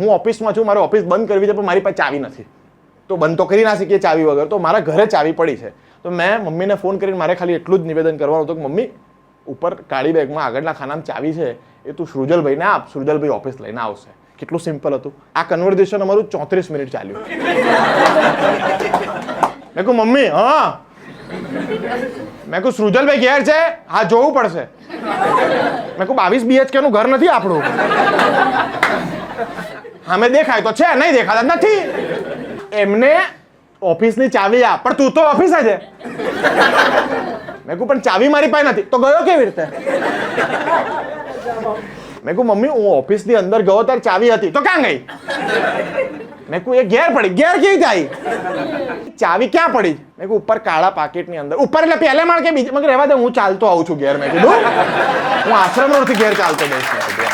હું ઓફિસમાં છું, મારે ઓફિસ બંધ કરવી છે, પણ મારી પાસે ચાવી નથી. તો બંધ તો કરી ના શકીએ ચાવી વગર. તો મારા ઘરે ચાવી પડી છે. તો મેં મમ્મીને ફોન કરીને મારે ખાલી એટલું જ નિવેદન કરવાનું હતું કે, મમ્મી, ઉપર કાળી બેગમાં આગળના ખાનામાં ચાવી છે. એ તું સૃજલભાઈને આપ. સૃજલભાઈ ઓફિસ લઈને આવશે. કેટલું સિમ્પલ હતું. આ કન્વર્ઝેશન અમારું ચોત્રીસ મિનિટ ચાલ્યું. મેં કહું, મમ્મી, હા. મેં કહું સૃજલભાઈ ઘેર છે? હા, જોવું પડશે. મેં કહું, બાવીસ બીએચકે નું ઘર નથી આપણું. સામે દેખાય તો છે, નહીં દેખાતા, નથી. એમને ઓફિસની ચાવી આપ, પણ તું તો ઓફિસ છે. મેં કહું પણ ચાવી મારી પાસે નથી. તો ગયો કેવી રીતે? મેં કહું મમ્મી, હું ઓફિસની અંદર ગયો, ત્યારે ચાવી હતી. તો ક્યાં ગઈ? મેં કહું એ ઘેર પડી. ઘેર કેવી આવી? ચાવી ક્યાં પડી? મેં કહું ઉપર કાળા પાકેટની અંદર. ઉપર એટલે પહેલે માળ કે બીજે? મગર રહેવા દે, હું ચાલતો આવું છું ઘેર. મેં કીધું, હું આશ્રમ ઘેર ચાલતો કીધું